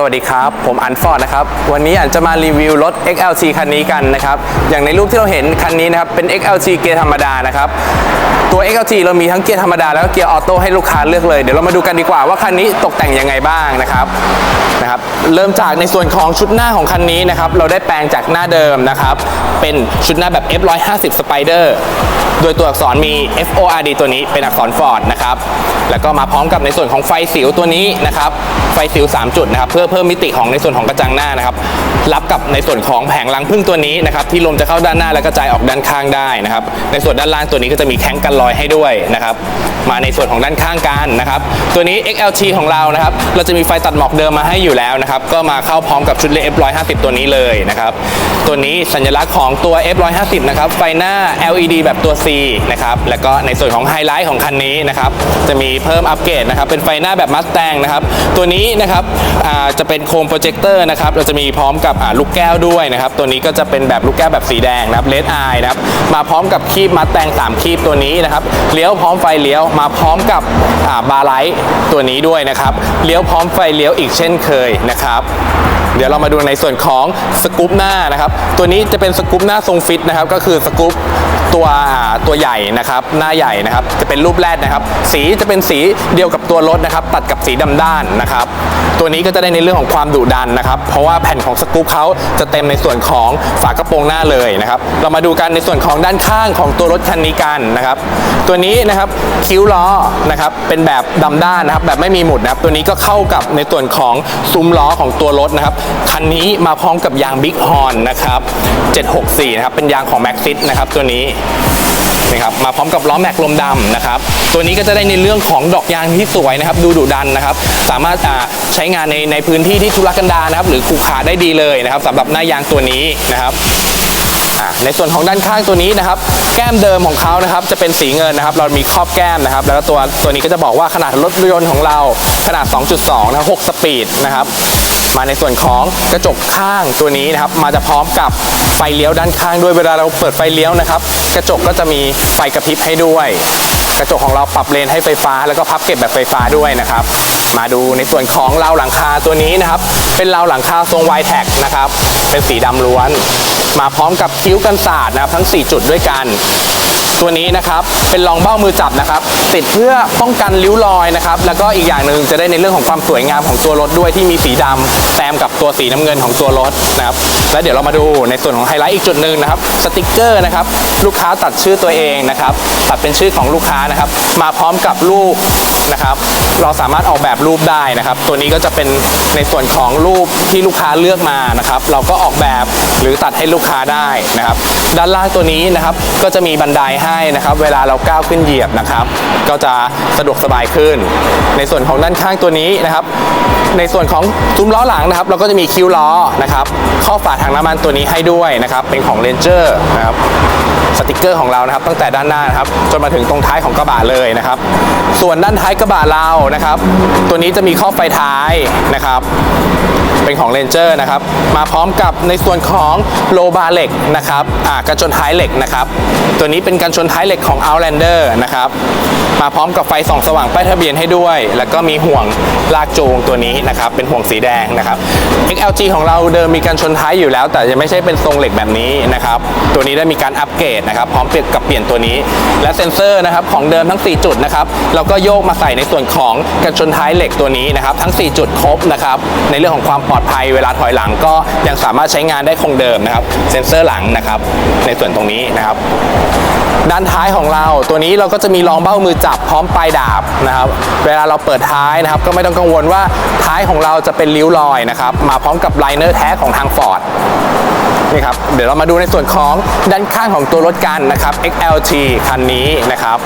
สวัสดีครับ ผมอันฟอร์ดนะครับ วันนี้อันจะมารีวิวรถ XLT คันนี้กันนะครับ อย่างในรูปที่เราเห็นคันนี้นะครับ เป็น XLT เกียร์ธรรมดานะครับ ตัว XLT เรามีทั้งเกียร์ธรรมดาแล้วก็เกียร์ออโต้ให้ลูกค้าเลือกเลย เดี๋ยวเรามาดูกันดีกว่าว่าคันนี้ตกแต่งยังไงบ้างนะครับนะครับ เริ่มจากในส่วนของชุดหน้าของคันนี้นะครับ เราได้แปลงจากหน้าเดิมนะครับ เป็นชุดหน้าแบบ F150 Spider โดยตัวอักษรมี FORD ตัวนี้เป็นอักษรฟอร์ดนะครับ แล้วก็มาพร้อมกับในส่วนของไฟสิวตัวนี้นะครับ ไฟสิว 3 จุดนะครับ เพื่อเพิ่มมิติของในส่วนของกระจังหน้านะครับรับกับในส่วนของแผงรังพึ่งตัวนี้นะครับที่ลมจะเข้าด้านหน้าและกระจายออกด้านข้างได้นะครับในส่วนด้านล่างตัวนี้ก็จะมีแข้งกันรอยให้ด้วยนะครับมาในส่วนของด้านข้างกันนะครับตัวนี้ XLT ของเรานะครับเราจะมีไฟตัดหมอกเดิมมาให้อยู่แล้วนะครับก็มาเข้าพร้อมกับชุดเล F150 ตัวนี้เลยนะครับตัวนี้สัญลักษณ์ของตัว F150 นะครับไฟหน้า LED แบบตัว C นะครับแล้วก็ในส่วนของไฮไลท์ของคันนี้นะครับจะมีเพิ่มอัปเกรดนะครับเป็นไฟหน้าแบบมัสแตงนะครับตัวนี้นะครับจะเป็นโคมโปรเจคเตอร์นะครับเราจะมีพร้อมกับลูกแก้วด้วยนะครับ ตัวนี้ก็จะเป็นแบบลูกแก้วแบบสีแดงนะครับเลดไอนะครับมาพร้อมกับคีบมัสแตง3คีบตัวนี้นะครับเลี้ยวพร้อมไฟเลี้ยวมาพร้อมกับบาร์ไลท์ตัวนี้ด้วยนะครับเลี้ยวพร้อมไฟเลี้ยวอีกเช่นเคยนะครับ เดี๋ยวเรามาดูในส่วนของสกู๊ปหน้านะครับ ตัวนี้จะเป็นสกู๊ปหน้าทรงฟิตนะครับ ก็คือสกู๊ปตัวตัวใหญ่นะครับ หน้าใหญ่นะครับ จะเป็นรูปแรดนะครับ สีจะเป็นสีเดียวกับตัวรถนะครับ ตัดกับสีดำด้านนะครับ ตัวนี้ก็จะได้ในเรื่องของความดุดันนะครับ เพราะว่าแผ่นของสกู๊ปเขาจะเต็มในส่วนของฝากระโปรงหน้าเลยนะครับ เรามาดูกันในส่วนของด้านข้างของตัวรถคันนี้กันนะครับ ตัวนี้นะครับคิ้วล้อนะครับ เป็นแบบดำด้านนะครับ แบบไม่มีหมุดนะครับ ตัวนี้ก็เข้ากับในส่วนของซุ้มล้อของตัวรถนะครับคันนี้มาพร้อมกับยางบิ๊กฮอนนะครับ 764 นะครับ เป็นยางของ Maxxis นะครับตัวนี้นะครับมาพร้อมกับล้อแม็กลมดำนะครับตัวนี้ก็จะได้ในเรื่องของดอกยางที่สวยนะครับ ดูดุดันนะครับ สามารถใช้งานในในพื้นที่ที่ทุรกันดารนะครับ หรือขรุขรได้ดีเลยนะครับสำหรับหน้ายางตัวนี้นะครับในส่วนของด้านข้างตัวนี้นะครับ แก้มเดิมของเขานะครับ จะเป็นสีเงินนะครับ เรามีครอบแก้มนะครับ แล้วตัวตัวนี้ก็จะบอกว่าขนาดรถยนต์ของเราขนาด 2.2 นะครับ6สปีดนะครับ มาในส่วนของกระจกข้างตัวนี้นะครับ มาจะพร้อมกับไฟเลี้ยวด้านข้างด้วยเวลาเราเปิดไฟเลี้ยวนะครับ กระจกก็จะมีไฟกระพริบให้ด้วย กระจกของเราปรับเลนให้ไฟฟ้า แล้วก็พับเก็บแบบไฟฟ้าด้วยนะครับ มาดูในส่วนของราวหลังคาตัวนี้นะครับ เป็นราวหลังคาทรงไวแท็กนะครับ เป็นสีดำล้วนมาพร้อมกับคิ้วกันศาสตร์นะครับทั้ง 4 จุดด้วยกัน ตัวนี้นะครับเป็นรองเบ้ามือจับนะครับ ติดเพื่อป้องกันริ้วรอยนะครับ แล้วก็อีกอย่างหนึ่งจะได้ในเรื่องของความสวยงามของตัวรถด้วยที่มีสีดำแซมกับตัวสีน้ำเงินของตัวรถนะครับแล้วเดี๋ยวเรามาดูในส่วนของไฮไลท์อีกจุดหนึ่งนะครับสติกเกอร์นะครับลูกค้าตัดชื่อตัวเองนะครับตัดเป็นชื่อของลูกค้านะครับ มาพร้อมกับรูปนะครับเราสามารถออกแบบรูปได้นะครับ ตัวนี้ก็จะเป็นในส่วนของรูปที่ลูกค้าเลือกมานะครับ เราก็ออกแบบหรือตัดให้ลูกค้าได้นะครับ ด้านล่างตัวนี้นะครับก็จะมีบันไดให้นะครับ เวลาเราก้าวขึ้นเหยียบนะครับ ก็จะสะดวกสบายขึ้น ในส่วนของด้านข้างตัวนี้นะครับ ในส่วนของซุ้มล้อหลังนะครับ เราก็จะมีคิ้วล้อนะครับข้อฝาถังน้ำมันตัวนี้ให้ด้วยนะครับ เป็นของ Ranger นะครับสติกเกอร์ของเรานะครับ ตั้งแต่ด้านหน้านะครับ จนมาถึงตรงท้ายของกระบะเลยนะครับ ส่วนด้านท้ายกระบะเรานะครับ ตัวนี้จะมีข้อไฟท้ายนะครับ เป็นของ Ranger นะครับ มาพร้อมกับในส่วนของโลบาเหล็กนะครับอ่ากันชนท้ายเหล็กนะครับ ตัวนี้เป็นกันชนท้ายเหล็กของ Outlander นะครับ มาพร้อมกับไฟส่องสว่างป้ายทะเบียนให้ด้วย แล้วก็มีห่วงลากจูงตัวนี้นะครับ เป็นห่วงสีแดงนะครับ XLG ของเราเดิมมีการชนท้ายอยู่แล้ว แต่ยังไม่ใช่เป็นทรงเหล็กแบบนี้นะครับตัวนี้ได้มีการอัปเกรดนะครับพร้อมเปลี่ยนกับเปลี่ยนตัวนี้ และเซ็นเซอร์นะครับของเดิมทั้ง 4 จุดนะครับเราก็โยกมาใส่ในส่วนของกันชนท้ายเหล็กตัวนี้นะครับทั้ง 4 จุดครบนะครับในเรื่องของความปลอดภัยเวลาถอยหลังก็ยังสามารถใช้งานได้คงเดิมนะครับเซ็นเซอร์หลังนะครับในส่วนตรงนี้นะครับด้านท้ายของเราตัวนี้เราก็จะมีรองเบ้ามือจับพร้อมปลายดาบนะครับเวลาเราเปิดท้ายนะครับก็ไม่ต้องกังวลว่าท้ายของเราจะเป็นริ้วรอยนะครับมาพร้อมกับไลเนอร์แท้ของทาง Ford นี่ครับ เดี๋ยวเรามาดูในส่วนของด้านข้างของตัวรถกันนะครับ XLT คันนี้นะครับ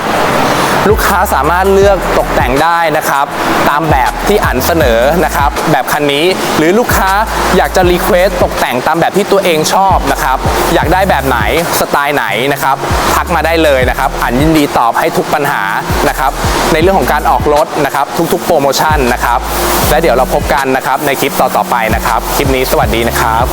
ลูกค้าสามารถเลือกตกแต่งได้นะครับ ตามแบบที่อันเสนอนะครับ แบบคันนี้หรือลูกค้าอยากจะรีเควสตกแต่งตามแบบที่ตัวเองชอบนะครับ อยากได้แบบไหนสไตล์ไหนนะครับทักมาได้เลยนะครับ อันยินดีตอบให้ทุกปัญหานะครับ ในเรื่องของการออกรถนะครับ ทุกๆ โปรโมชั่นนะครับ และเดี๋ยวเราพบกันนะครับในคลิปต่อๆไปนะครับครับ คลิปนี้สวัสดีนะครับ